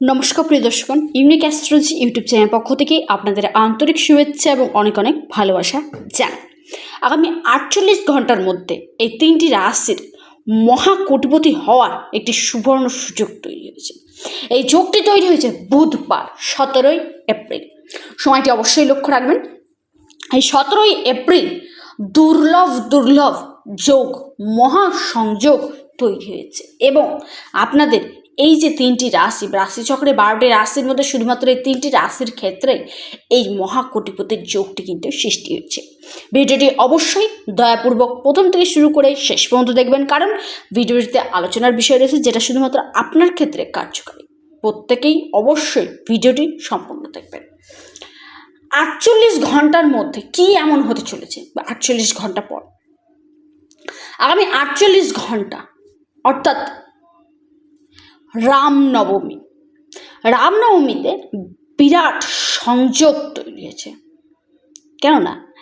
নমস্কার প্রিয় দর্শকগণ ইউনিক অ্যাস্ট্রোলজি ইউটিউব চ্যানেল পক্ষ থেকে আপনাদের আন্তরিক শুভেচ্ছা এবং অনেক অনেক ভালোবাসা জান আগামী আটচল্লিশ ঘণ্টার মধ্যে এই তিনটি রাশির মহাকোটিপতি হওয়ার একটি সুবর্ণ সুযোগ তৈরি হয়েছে। এই যোগটি তৈরি হয়েছে বুধবার, সতেরোই এপ্রিল। সময়টি অবশ্যই লক্ষ্য রাখবেন। এই সতেরোই এপ্রিল দুর্লভ দুর্লভ যোগ, মহাসংযোগ তৈরি হয়েছে এবং আপনাদের এই যে তিনটি রাশি, রাশিচক্রে বারোটি রাশির মধ্যে শুধুমাত্র এই তিনটি রাশির ক্ষেত্রে এই মহাকোটিপতির যোগটি কিন্তু সৃষ্টি হয়েছে। ভিডিওটি অবশ্যই দয়াপূর্বক প্রথম থেকে শুরু করে শেষ পর্যন্ত দেখবেন, কারণ ভিডিওটিতে আলোচনার বিষয় রয়েছে যেটা শুধুমাত্র আপনার ক্ষেত্রে কার্যকারী। প্রত্যেকেই অবশ্যই ভিডিওটি সম্পূর্ণ দেখবেন। আটচল্লিশ ঘণ্টার মধ্যে কি এমন হতে চলেছে বা আটচল্লিশ ঘণ্টা পর? আগামী আটচল্লিশ ঘণ্টা, অর্থাৎ রামনবমী। রামনবমীতে বিরাট সংযোগ তৈরি হয়েছে। কেননা,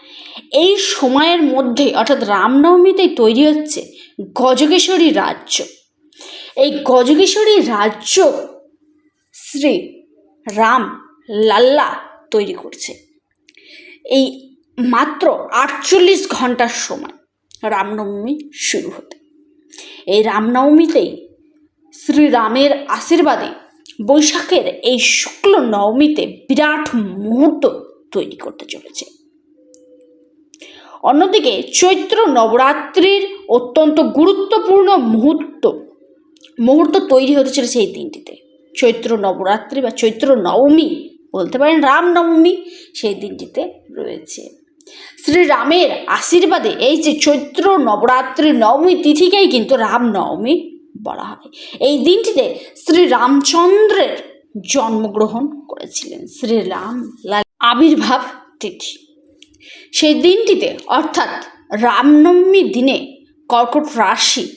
এই সময়ের মধ্যে অর্থাৎ রামনবমীতেই তৈরি হচ্ছে গজকেশ্বরী রাজ্য। এই গজকেশ্বরী রাজ্য শ্রী রাম লাল্লা তৈরি করছে। এই মাত্র আটচল্লিশ ঘণ্টার সময় রামনবমী শুরু হতে। এই রামনবমীতেই শ্রীরামের আশীর্বাদে বৈশাখের এই শুক্ল নবমীতে বিরাট মুহূর্ত তৈরি করতে চলেছে। অন্যদিকে চৈত্র নবরাত্রির অত্যন্ত গুরুত্বপূর্ণ মুহূর্ত মুহূর্ত তৈরি হতে চলেছে এই দিনটিতে। চৈত্র নবরাত্রি বা চৈত্র নবমী বলতে পারেন রামনবমী সেই দিনটিতে রয়েছে। শ্রীরামের আশীর্বাদে এই যে চৈত্র নবরাত্রি নবমী তিথিকেই কিন্তু রামনবমী বলা হয়। এই দিনটিতে শ্রী রামচন্দ্রের জন্মগ্রহণ করেছিলেন। শ্রীরাম লাল আবির্ভাব তিথি। সেই দিনটিতে অর্থাৎ রামনবমী দিনে কর্কট রাশি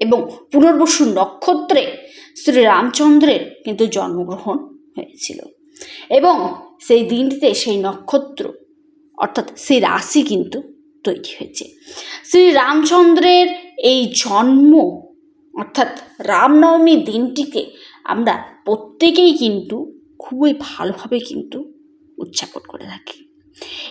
এবং পুনর্বসু নক্ষত্রে শ্রী রামচন্দ্রের কিন্তু জন্মগ্রহণ হয়েছিল। এবং সেই দিনটিতে সেই নক্ষত্র অর্থাৎ সেই রাশি কিন্তু তৈরি হয়েছে। শ্রী রামচন্দ্রের এই জন্ম অর্থাৎ রামনবমী দিনটিকে আমরা প্রত্যেকেই কিন্তু খুবই ভালোভাবে কিন্তু উদযাপন করে থাকি।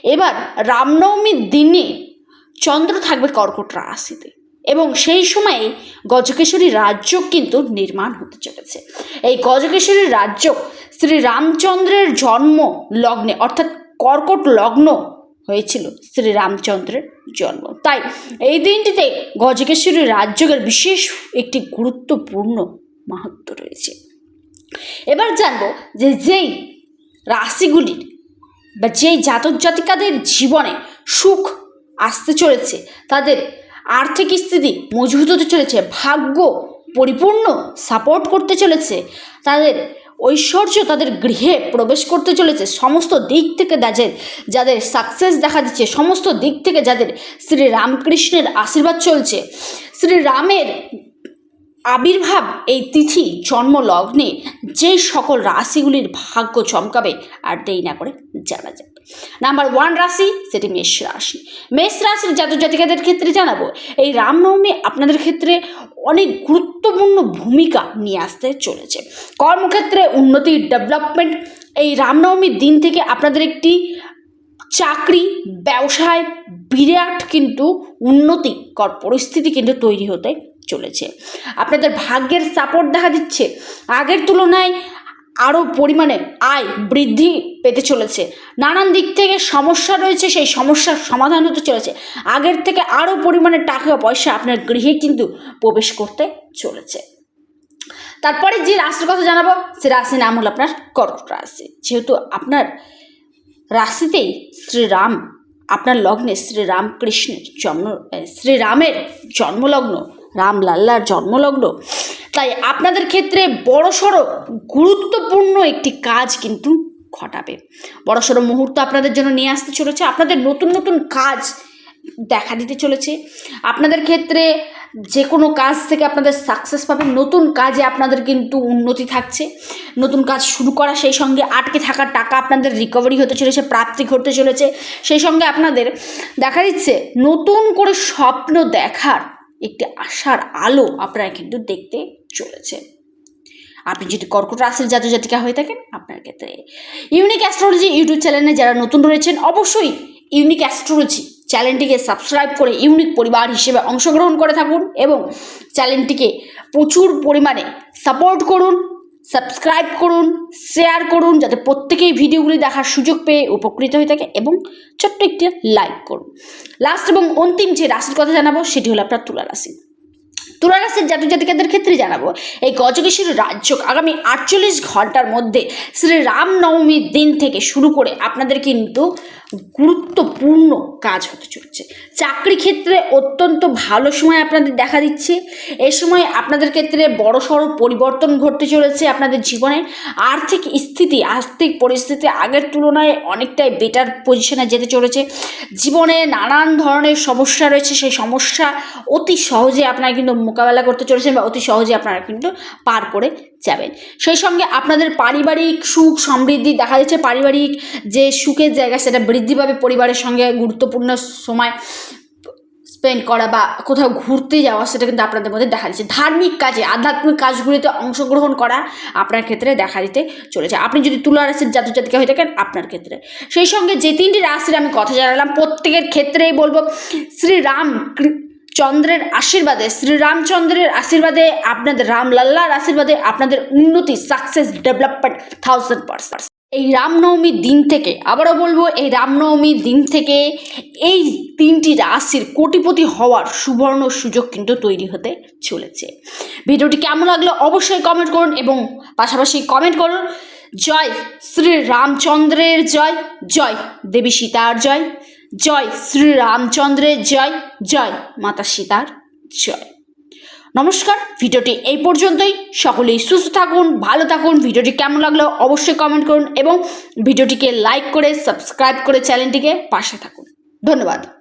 এবার রামনবমীর দিনে চন্দ্র থাকবে কর্কট রাশিতে এবং সেই সময়ে গজকেশ্বরী রাজ্য কিন্তু নির্মাণ হতে চলেছে। এই গজকেশ্বরী রাজ্য শ্রী রামচন্দ্রের জন্ম লগ্নে অর্থাৎ কর্কট লগ্ন হয়েছিল শ্রী রামচন্দ্রের জন্ম। তাই এই দিনটিতে গজকেশ্বরী রাজ্যের বিশেষ একটি গুরুত্বপূর্ণ মাহাত্ম রয়েছে। এবার জানব যে যেই রাশিগুলির বা যেই জাতক জাতিকাদের জীবনে সুখ আসতে চলেছে, তাদের আর্থিক স্থিতি মজবুত হতে চলেছে, ভাগ্য পরিপূর্ণ সাপোর্ট করতে চলেছে, তাদের ঐশ্বর্য তাদের গৃহে প্রবেশ করতে চলেছে। সমস্ত দিক থেকে যাদের যাদের সাকসেস দেখা দিচ্ছে, সমস্ত দিক থেকে যাদের শ্রী রামকৃষ্ণের আশীর্বাদ চলছে। শ্রী রামের আবির্ভাব এই তিথি জন্মলগ্নে যে সকল রাশিগুলির ভাগ্য চমকাবে, আর দেই না করে জানা যাবে নাম্বার ওয়ান রাশি, সেটি মেষ রাশি। মেষ রাশির জাতক জাতিকাদের ক্ষেত্রে জানাব, এই রামনবমী আপনাদের ক্ষেত্রে অনেক গুরুত্বপূর্ণ ভূমিকা নিয়ে আসতে চলেছে। কর্মক্ষেত্রে উন্নতি, ডেভেলপমেন্ট, এই রামনবমীর দিন থেকে আপনাদের একটি চাকরি, ব্যবসায় বিরাট কিন্তু উন্নতিকর পরিস্থিতি কিন্তু তৈরি হতে চলেছে। আপনাদের ভাগ্যের সাপোর্ট দেখা দিচ্ছে। আগের তুলনায় আরও পরিমাণে আয় বৃদ্ধি পেতে চলেছে। নানান দিক থেকে সমস্যা রয়েছে, সেই সমস্যার সমাধান হতে চলেছে। আগের থেকে আরও পরিমাণে টাকা পয়সা আপনার গৃহে কিন্তু প্রবেশ করতে চলেছে। তারপরে যে রাশির কথা জানাব, সে রাশির নাম হলো আপনার কর্কট রাশি। যেহেতু আপনার রাশিতেই শ্রীরাম, আপনার লগ্নে শ্রীরামকৃষ্ণের জন্ম, শ্রীরামের জন্মলগ্ন, রাম লাল্লার জন্মলগ্ন তাই আপনাদের ক্ষেত্রে বড়সড় গুরুত্বপূর্ণ একটি কাজ কিন্তু ঘটাবে। বড়সড় মুহূর্ত আপনাদের জন্য নিয়ে আসতে চলেছে। আপনাদের নতুন নতুন কাজ দেখা দিতে চলেছে। আপনাদের ক্ষেত্রে যে কোনো কাজ থেকে আপনাদের সাকসেস পাবেন। নতুন কাজে আপনাদের কিন্তু উন্নতি থাকছে। নতুন কাজ শুরু করা সেই সঙ্গে আটকে থাকা টাকা আপনাদের রিকভারি হতে চলেছে, প্রাপ্তি ঘটতে চলেছে। সেই সঙ্গে আপনাদের দেখা দিচ্ছে নতুন করে স্বপ্ন দেখার একটি আশার আলো আপনারা কিন্তু দেখতে চলেছে। আপনি যদি কর্কট রাশির জাতীয় জাতিকা হয়ে থাকেন, আপনার ক্ষেত্রে ইউনিক অ্যাস্ট্রোলজি ইউটিউব চ্যানেলে যারা নতুন রয়েছেন, অবশ্যই ইউনিক অ্যাস্ট্রোলজি চ্যানেলটিকে সাবস্ক্রাইব করে ইউনিক পরিবার হিসেবে অংশগ্রহণ করে থাকুন এবং চ্যানেলটিকে প্রচুর পরিমাণে সাপোর্ট করুন। সাবস্ক্রাইব করুন, শেয়ার করুন যাতে প্রত্যেকেই ভিডিওগুলি দেখার সুযোগ পেয়ে উপকৃত হয়ে থাকে এবং ছোট্ট একটি লাইক করুন। লাস্ট এবং অন্তিম যে রাশির কথা জানাব সেটি হলো আপনার তুলা রাশি। তুলা রাশির জাতক জাতিকাদের ক্ষেত্রে জানাব, এই গজকেশ্বর রাজ্য আগামী আটচল্লিশ ঘণ্টার মধ্যে শ্রী রামনবমীর দিন থেকে শুরু করে আপনাদের কিন্তু গুরুত্বপূর্ণ কাজ হতে চলেছে। চাকরি ক্ষেত্রে অত্যন্ত ভালো সময় আপনাদের দেখা দিচ্ছে। এ সময় আপনাদের ক্ষেত্রে বড় সড়ো পরিবর্তন ঘটতে চলেছে আপনাদের জীবনে। আর্থিক স্থিতি, আর্থিক পরিস্থিতি আগের তুলনায় অনেকটাই বেটার পজিশনে যেতে চলেছে। জীবনে নানান ধরনের সমস্যা রয়েছে, সেই সমস্যা অতি সহজে আপনারা কিন্তু মোকাবেলা করতে চলেছেন বা অতি সহজে আপনারা কিন্তু পার করে যাবেন। সেই সঙ্গে আপনাদের পারিবারিক সুখ সমৃদ্ধি দেখা যাচ্ছে, পারিবারিক যে সুখের জায়গা সেটা বৃদ্ধি পাবে, পরিবারের সঙ্গে গুরুত্বপূর্ণ সময় স্পেন্ড করা বা কোথাও ঘুরতে যাওয়া সেটা কিন্তু আপনাদের মধ্যে দেখা দিচ্ছে। ধার্মিক কাজে, আধ্যাত্মিক কাজগুলিতে অংশগ্রহণ করা আপনার ক্ষেত্রে দেখা দিতে চলেছে। আপনি যদি তুলা রাশির জাতক জাতিকা হয়ে থাকেন, আপনার ক্ষেত্রে। সেই সঙ্গে যে তিনটি রাশির আমি কথা জানালাম, প্রত্যেকের ক্ষেত্রেই বলব শ্রীরাম চন্দ্রের আশীর্বাদে, শ্রীরামচন্দ্রের আশীর্বাদে, আপনাদের রামলাল্লার আশীর্বাদে আপনাদের উন্নতি সাকসেস ডেভেলপমেন্ট থাউজেন্ড পার্সেন্ট এই রামনবমীর দিন থেকে, আবারও বলব, এই রামনবমীর দিন থেকে এই তিনটি রাশির কোটিপতি হওয়ার সুবর্ণ সুযোগ কিন্তু তৈরি হতে চলেছে। ভিডিওটি কেমন লাগল অবশ্যই কমেন্ট করুন এবং পাশাপাশি কমেন্ট করুন। জয় শ্রী রামচন্দ্রের জয় জয় দেবী সীতার জয়। জয় শ্রী রামচন্দ্রের জয় জয় মাতা সীতার জয়। নমস্কার, ভিডিওটি এই পর্যন্তই। সকলেই সুস্থ থাকুন, ভালো থাকুন। ভিডিওটি কেমন লাগল অবশ্যই কমেন্ট করুন এবং ভিডিওটিকে লাইক করে সাবস্ক্রাইব করে চ্যানেলটিকে পাশে থাকুন। ধন্যবাদ।